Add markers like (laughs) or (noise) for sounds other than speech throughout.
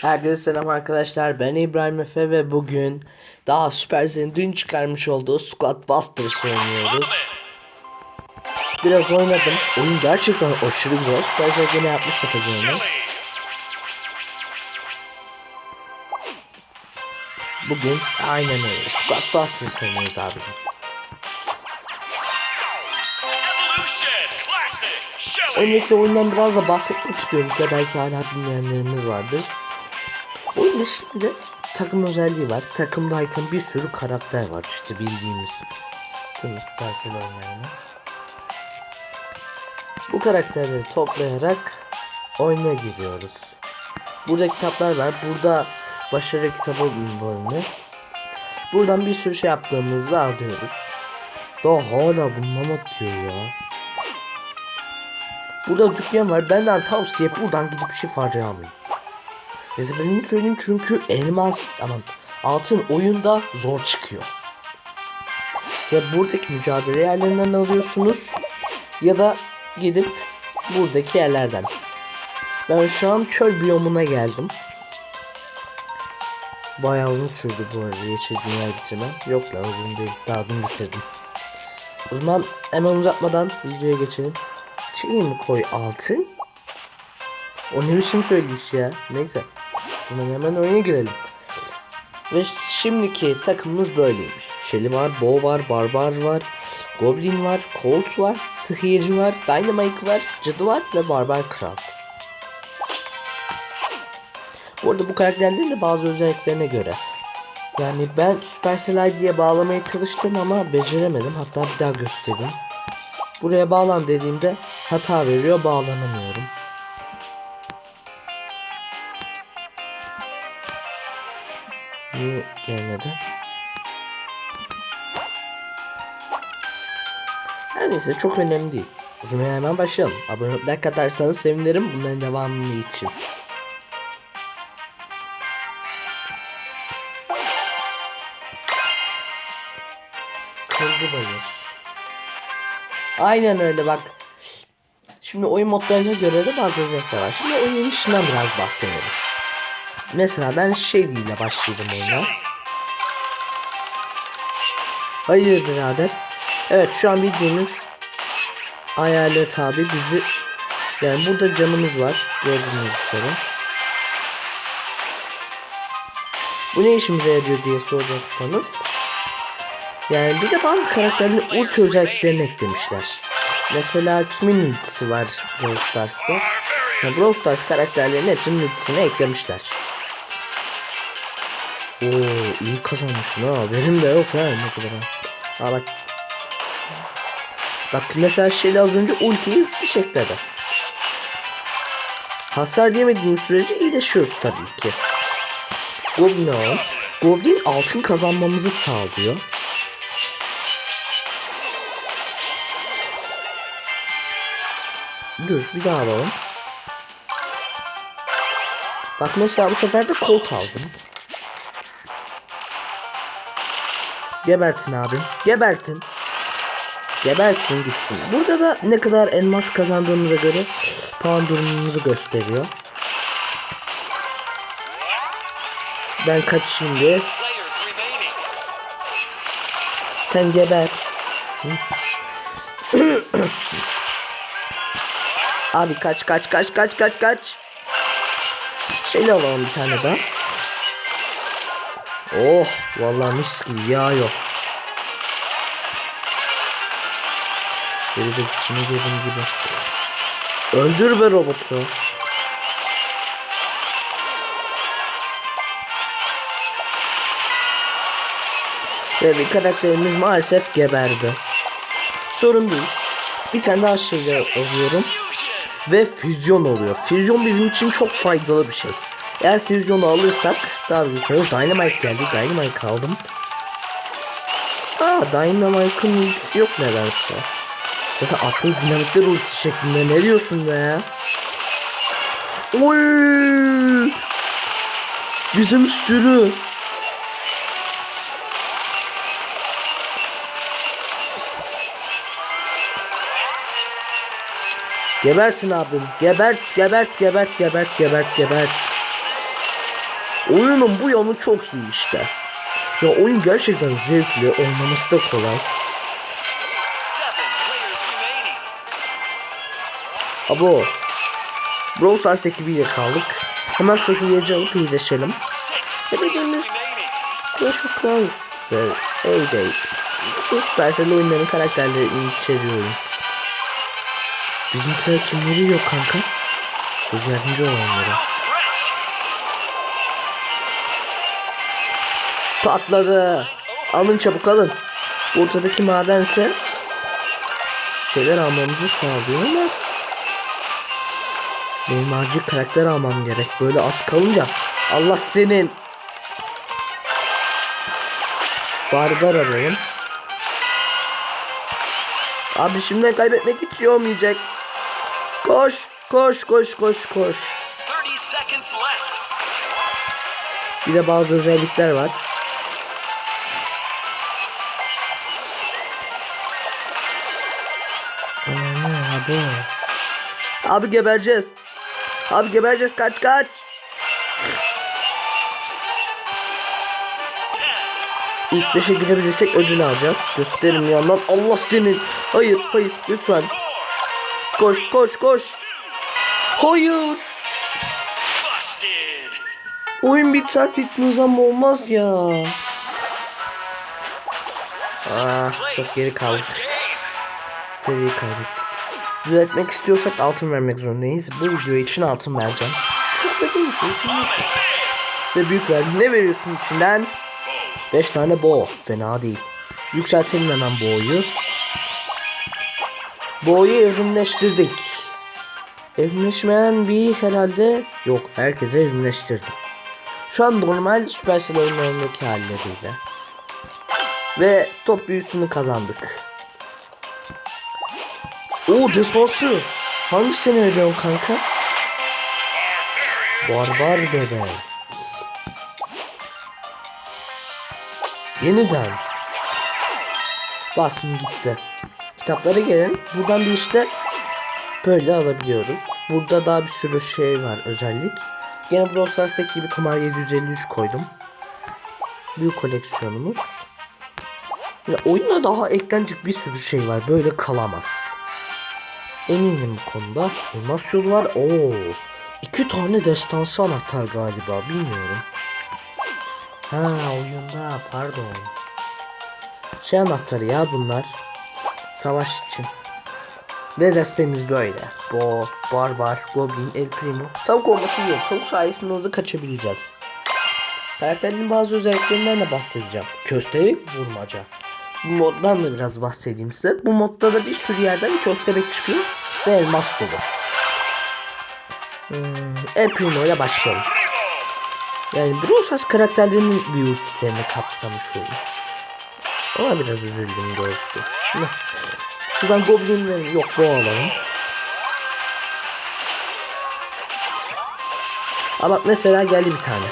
Herkese selam arkadaşlar. Ben İbrahim Efe ve bugün daha Supercell'in dün çıkarmış olduğu Squad Busters oynuyoruz. Biraz oynadım. Oyun gerçekten aşırı güzel. Supercell gene yapmış yapacağını. Bugün aynen öyle. Squad Busters oynuyoruz abicim. Öncelikle oyundan biraz da bahsetmek istiyorum size. Belki hala bilmeyenlerimiz vardır. Oyunda şimdi takım özelliği var. Takımdayken bir sürü karakter var işte bildiğimiz. Tüm Supercell oyunlarını. Bu karakterleri toplayarak oyuna giriyoruz. Burada kitaplar var. Burada başarı kitabı bölümü. Buradan bir sürü şey yaptığımızda alıyoruz. Daha hala bununla diyor ya. Burada dükkan var. Benden tavsiye buradan gidip şifacı alın. Neyse ben söyleyeyim çünkü elmas aman altın oyunda zor çıkıyor. Ya buradaki mücadele yerlerinden alıyorsunuz ya da gidip buradaki yerlerden. Ben şu an çöl biyomuna geldim. Bayağı uzun sürdü bu arada yeşil dünya bitirmem. Yok lan uzun değil. Daha dün bitirdim. O zaman hemen uzatmadan videoya geçelim. Şey mi koy altın? O ne biçim söyleyiş ya. Neyse. Zaman hemen oyuna girelim. Ve şimdiki takımımız böyleymiş. Shelly var, Bo var, Barbar var, Goblin var, Colt var, Sıhhiyeci var, Dynamite var, Cadı var ve Barbar Kral. Bu arada bu karakterlerin de bazı özelliklerine göre. Yani ben Supercell ID'ye bağlamaya çalıştım ama beceremedim. Hatta bir daha göstereyim. Buraya bağlan dediğimde hata veriyor bağlanamıyorum. Niye gelmedi? Her neyse çok önemli değil. O zaman hemen başlayalım. Abone like atarsanız sevinirim bunların devamını için. Aynen öyle bak. Şimdi oyun modlarına göre de bazı özellikler var. Şimdi oyunun içinden biraz bahsedelim. Mesela ben Shelly ile başladım oyuna. Hayır birader. Evet şu an bildiğimiz hayalet abi bizi yani burada canımız var gördüğünüz üzere. Bu ne işimize yarıyor diye soracaksanız yani bir de bazı karakterlerin ulti özelliklerini eklemişler. Mesela kimin ultisi var Brawl Stars'ta? Ya Brawl Stars karakterlerin hepsinin ultisini eklemişler. Oo iyi kazanmışsın ha. Benim de yok ha ne kadar ha. Bak. Bak mesela şeyle az önce ultiyi bir şekilde. Hasar yemediğimiz sürece iyileşiyoruz tabii ki. Goblin. Goblin altın kazanmamızı sağlıyor. Dur bir daha alalım. Bak mesela bu sefer de Colt aldım. Gebertin abi. Gebertin. Gebertin gitsin. Burada da ne kadar elmas kazandığımıza göre puan durumumuzu gösteriyor. Ben kaçayım diye. Sen geber. Hı? Abi kaç kaç kaç kaç kaç kaç. Şeyle alalım bir tane daha. Oh vallahi mis gibi yağıyor. Böyle de içine girdim gibi. Öldür be robotu. Ve bir karakterimiz maalesef geberdi. Sorun değil. Bir tane daha şeyler alıyorum. Ve füzyon oluyor. Füzyon bizim için çok faydalı bir şey. Eğer füzyonu alırsak daha da geçiyoruz. Dynamite geldi. Dynamite aldım. Aa Dynamite'ın ultisi yok nedense. Zaten atlı dinamitler ulti şeklinde. Ne diyorsun be ya? Oy! Bizim sürü. Gebertin abim. Gebert, gebert, gebert, gebert, gebert, gebert. Oyunun bu yanı çok iyi işte. Ya oyun gerçekten zevkli, oynaması da kolay. Abo. Brawl Stars ekibiyle kaldık. Hemen sıfırlayıcı alıp iyileşelim. Players bildiğimiz. Clash of Clans'tır. Heyday. Bu Supercell oyunların karakterlerini içeriyor oyun. Bizimkiler kimleri yok kanka? Bu yardımcı olanlara. Patladı. Alın çabuk alın. Ortadaki madense şeyler almamızı sağlıyor ama benim acil karakter almam gerek. Böyle az kalınca Allah senin. Barbar arayalım. Abi şimdi kaybetmek hiç iyi olmayacak. Koş, koş, koş, koş, koş. 30 seconds left. Bir de bazı özellikler var. Abi. Abi gebereceğiz. Abi gebereceğiz kaç kaç. İlk 5'e girebilirsek ödül alacağız. Gösterim yandan. Allah senin. Hayır hayır lütfen. Koş koş koş. Hayır. Oyun biter bitmez ama olmaz ya. Ah çok geri kaldık. Seriyi kaybettik. Düzeltmek istiyorsak altın vermek zorundayız. Bu video için altın vereceğim. Çok da değil. Ve büyük ver. Ne veriyorsun içinden? 5 tane bo. Fena değil. Yükseltelim hemen boğuyu. Boğuyu evrimleştirdik. Evrimleşmeyen bir herhalde yok. Herkese evrimleştirdim. Şu an normal Supercell oyunlarındaki halleriyle. Ve top büyüsünü kazandık. Oo destansı. Hangisini veriyorsun kanka? Barbar bebek. Yeniden. Bastım gitti. Kitaplara gelin. Buradan da işte böyle alabiliyoruz. Burada daha bir sürü şey var özellik. Gene Brawl gibi Tomar 753 koydum. Büyük koleksiyonumuz. Ya oyuna daha eklenecek bir sürü şey var. Böyle kalamaz. Eminim bu konuda. Elmas yolu var. Oo. iki tane destansı anahtar galiba. Bilmiyorum. Ha oyunda pardon. Şey anahtarı ya bunlar. Savaş için. Ve destemiz böyle. Bo, Barbar, Goblin, El Primo. Tavuk olması yok. Tavuk sayesinde hızlı kaçabileceğiz. Karakterin bazı özelliklerinden de bahsedeceğim. Köstebek vurmaca. Bu moddan da biraz bahsedeyim size. Bu modda da bir sürü yerden köstebek çıkıyor ve elmas dolu. Hmm, El Primo ile başlayalım. Yani Brawl Stars karakterlerinin bir ultilerini kapsamış oyun. Ona biraz üzüldüm doğrusu. Şuradan Goblin verin. Yok bu alalım. Bak mesela geldi bir tane.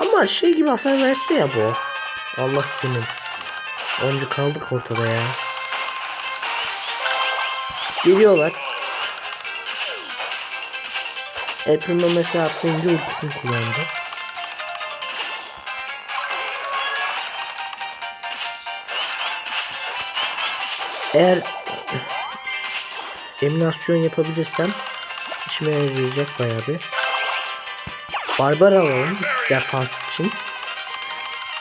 Ama şey gibi hasar verse ya bu. Allah senin. Önce kaldık ortada ya. Geliyorlar. El Primo mesela atlayınca ultisini kullandı. Eğer eminasyon yapabilirsem işime yarayacak bayağı bir. Barbar alalım defans için.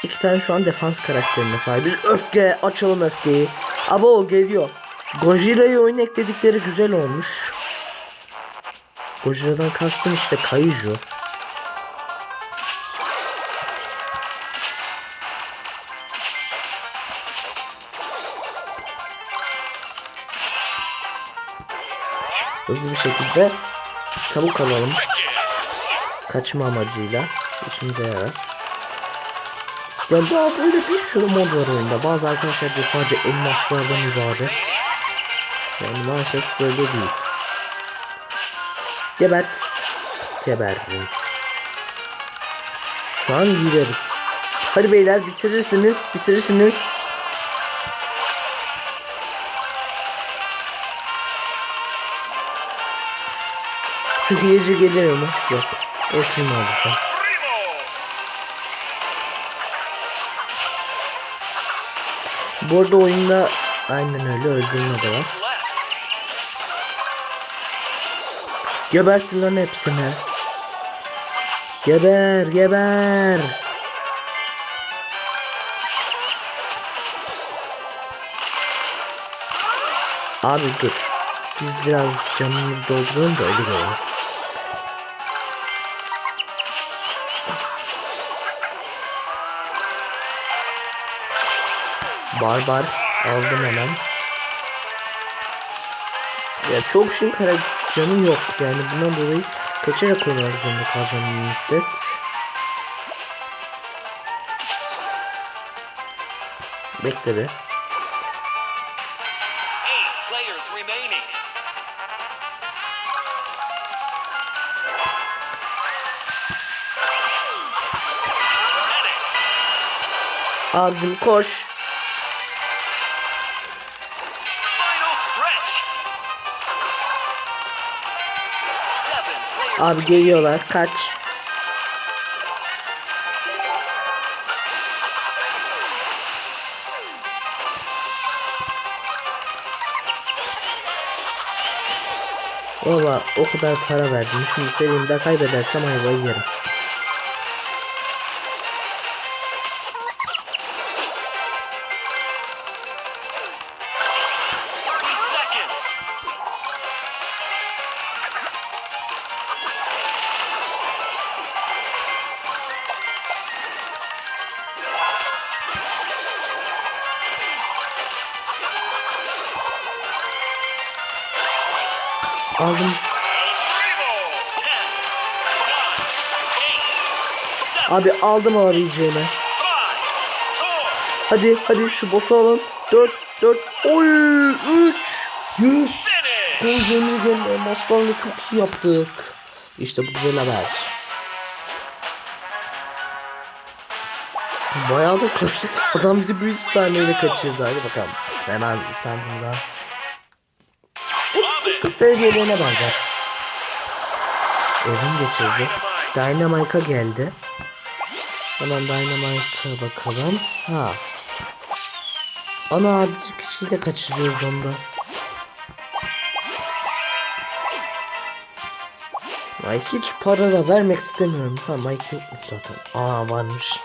İki tane şu an defans karakterine sahibiz. Öfke açalım öfkeyi. Abo geliyor. Gojira'yı oyun ekledikleri güzel olmuş. Gojira'dan kastım işte Kaiju. Hızlı bir şekilde tavuk alalım. Kaçma amacıyla işimize yarar. Yani daha böyle bir sürü mod var oyunda. Bazı arkadaşlar da sadece elmaslardan ibaret. Yani maalesef böyle değil. Gebert. Geberdim. Şu an gideriz. Hadi beyler bitirirsiniz. Bitirirsiniz. Sıhhiyeci geliyor mu? Yok. Alacağım. Primo. Bu arada oyunda aynen öyle öldürme de var. Gebertin lan hepsini. Geber geber. Abi dur. Biz biraz canımızı dolduralım da öyle Barbar aldım hemen. Ya çok şeyin kara canı yok yani bundan dolayı kaçarak oynamak zorunda kalacağım bir müddet. Bekle be. Abim koş. Abi geliyorlar kaç. Valla o kadar para verdim. Şimdi serimde kaybedersem ayvayı yerim. Aldım. Abi aldım alabileceğimi. Hadi hadi şu boss'u alın. 4 4 oy 3 Yes. Finish. Son zemini gönderme elmaslarla çok iyi yaptık. İşte bu güzel haber. Bayağı da kız. (laughs) Adam bizi bir taneyle kaçırdı. Hadi bakalım. Hemen sandığımda. Kız tercihlerine benzer. Evim geçirdi. Dynamite'a geldi. Hemen Dynamite'a bakalım. Ha. Ana bir kişiyi de kaçırıyoruz onda. Ay hiç para da vermek istemiyorum. Ha Mike yokmuş zaten. Aa varmış.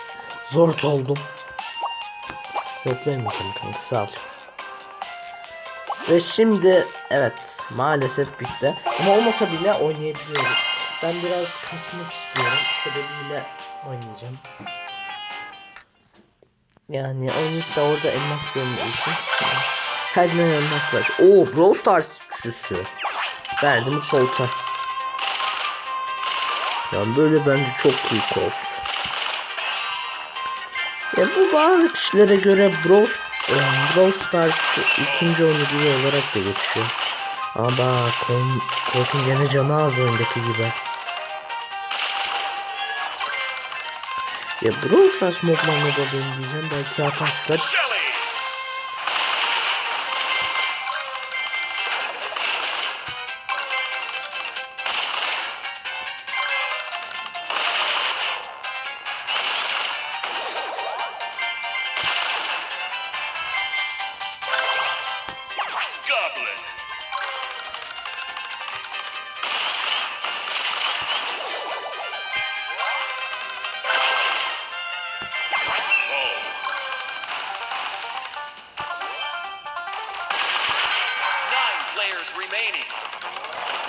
Zor oldum. Yok vermeyeceğim kanka sağ ol. Ve şimdi evet maalesef bitti. Ama olmasa bile oynayabiliyoruz. Ben biraz kasmak istiyorum. Sebebiyle oynayacağım. Yani oynayıp da orada elmas görmek için. Her ne elmas var. Oo Brawl Stars üçlüsü. Verdim kolta. Yani böyle bence çok iyi kolt. Ya bu bazı kişilere göre Brawl, Brawl Stars ikinci gibi olarak da geçiyor. Ama Colt'un gene canı az oyundaki gibi. Ya Brawl Stars modlarına da ben diyeceğim belki hata çıkar.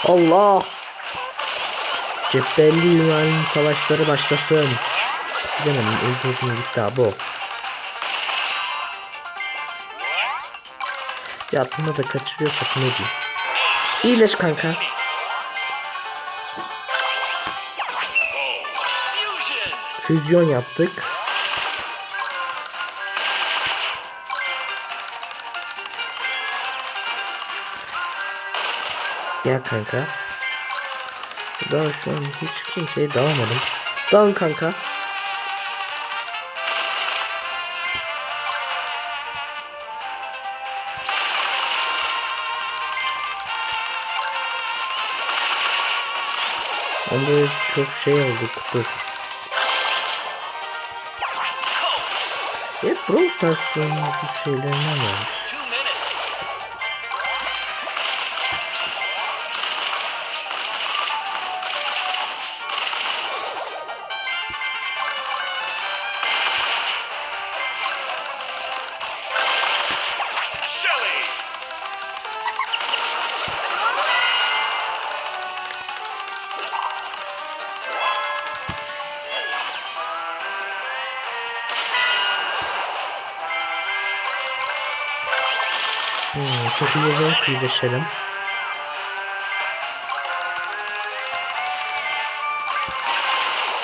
Allah! Cebelli Yunan savaşları başlasın. Canım öldürdüğüm gitti abi o. Yaptığında da kaçırıyorsak ne diyeyim. İyileş kanka. Füzyon yaptık. Gel kanka. Daha şu an hiç kimseye dalamadım. Dalın kanka. Onda çok şey oldu. Coach. Hep Brawl Stars oynuyorsun şeylerinden var. Hmm, sıkılayacağım yüzleşelim.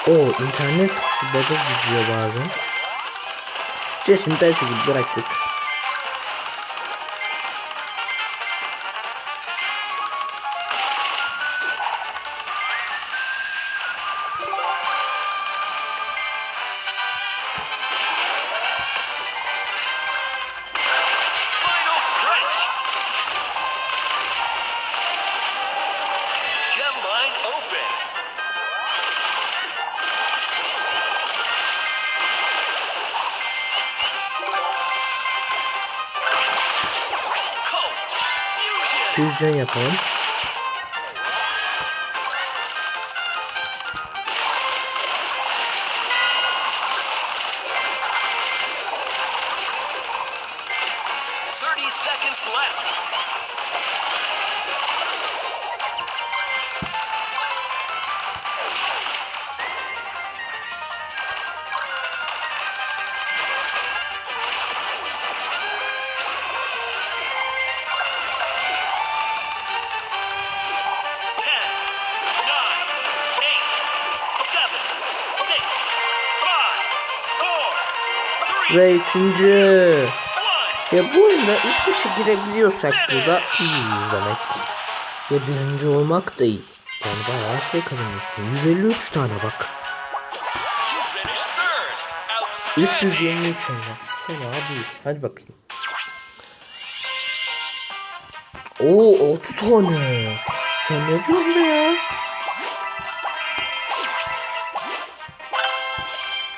O internet bug'a gidiyor bazen. Cesim belki bıraktık. Füzyon yapalım. Ve üçüncü. Ya bu oyunda ilk başa girebiliyorsak burada iyiyiz demek. Ya birinci olmak da iyi. Yani bayağı şey kazanıyorsun. 153 tane bak. Outstanding. 323 elmas. Fena değil. Hadi bakayım. Oo 6 tane. Sen ne diyorsun be ya?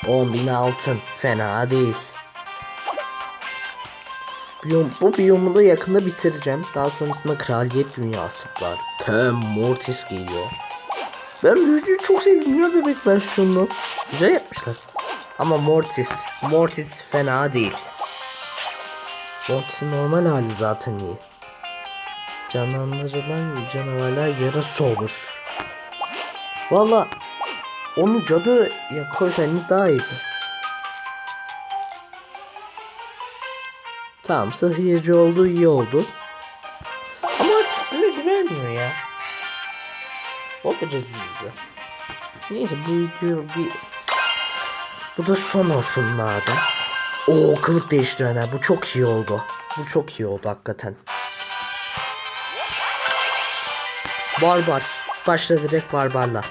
10 bin altın. Fena değil. Biyom, bu biyomu da yakında bitireceğim. Daha sonrasında kraliyet dünyası var. Pem Mortis geliyor. Ben büyücüyü çok sevdim ya bebek versiyonunu. Güzel yapmışlar. Ama Mortis, Mortis fena değil. Mortis'in normal hali zaten iyi. Canlandırılan canavarlar yarası olur. Valla onu cadıya koysanız daha iyiydi. Tamam sıhhiyeci oldu iyi oldu. Ama artık bile vermiyor ya. O biraz üzücü. Neyse bu video bir bu da son olsun madem. Oo kılık değiştirenler bu çok iyi oldu. Bu çok iyi oldu hakikaten. Barbar. Başla direkt barbarla.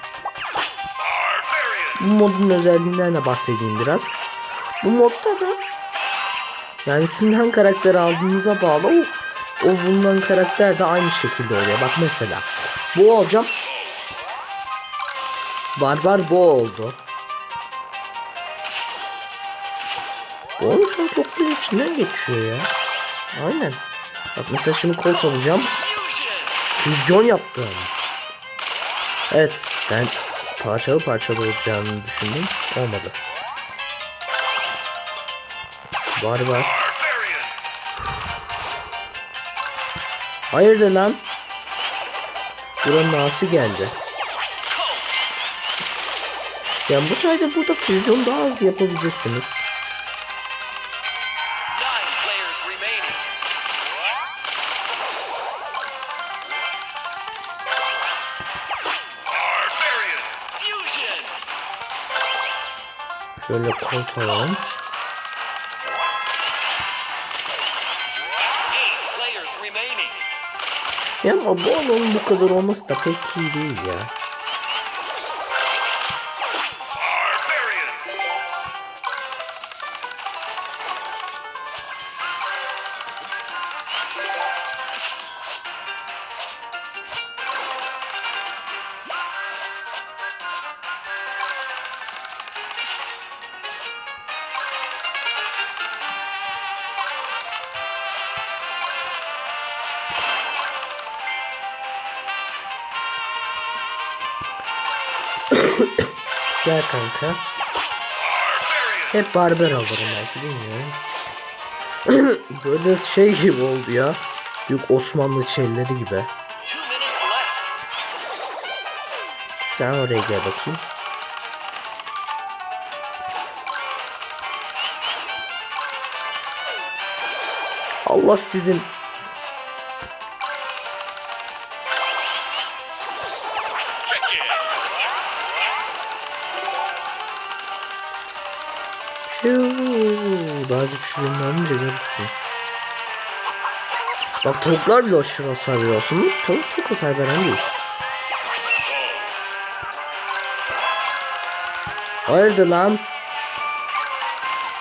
Bu modun özelliğinden de bahsedeyim biraz. Bu modda da yani sizin hangi karakteri aldığınıza bağlı o, o bulunan karakter de aynı şekilde oluyor. Bak mesela bu alacağım. Barbar bu oldu. Bu onun son toplu içinden geçiyor ya. Aynen. Bak mesela şimdi kolt alacağım. Füzyon yaptım. Evet ben parçalı parçalı olacağını düşündüm. Olmadı. Barbar. Hayırdır lan? Buranın ağası geldi. Yani bu sayede burada füzyon daha hızlı yapabilirsiniz. Şöyle kolt alalım. Eight players remaining. Yani bu alanın bu kadar olması da pek iyi değil ya. Gel kanka. Hep barber alırım belki bilmiyorum. (clears throat) Böyle şey gibi oldu ya. Büyük Osmanlı çelleri gibi. Sen oraya gel bakayım. Allah sizin Bak tavuklar bile aşırı hasar veriyor aslında. Tavuk çok hasar veren değil. Hayırdır lan?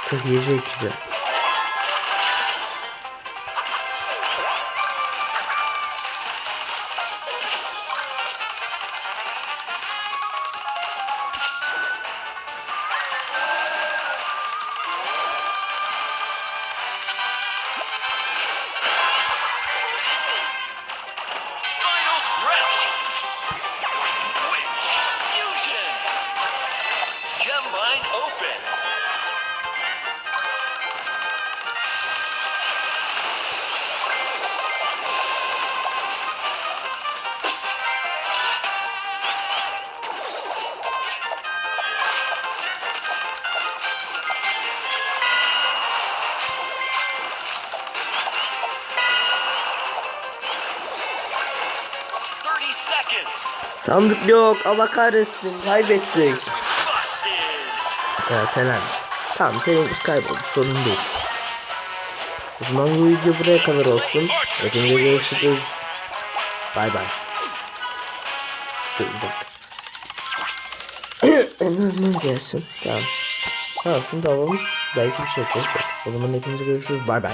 Sırf yiyecek Sandık yok. Allah kahretsin. Kaybettik. Evet helal. Tamam senin kayboldu sorun değil. O zaman bu video buraya kadar olsun. Hepinize görüşürüz. Bay bay. Dur bir dakika. en azından gelsin. Tamam. Tamam şunu da alalım. Belki bir şey yapacağız. O zaman hepinize görüşürüz. Bay bay.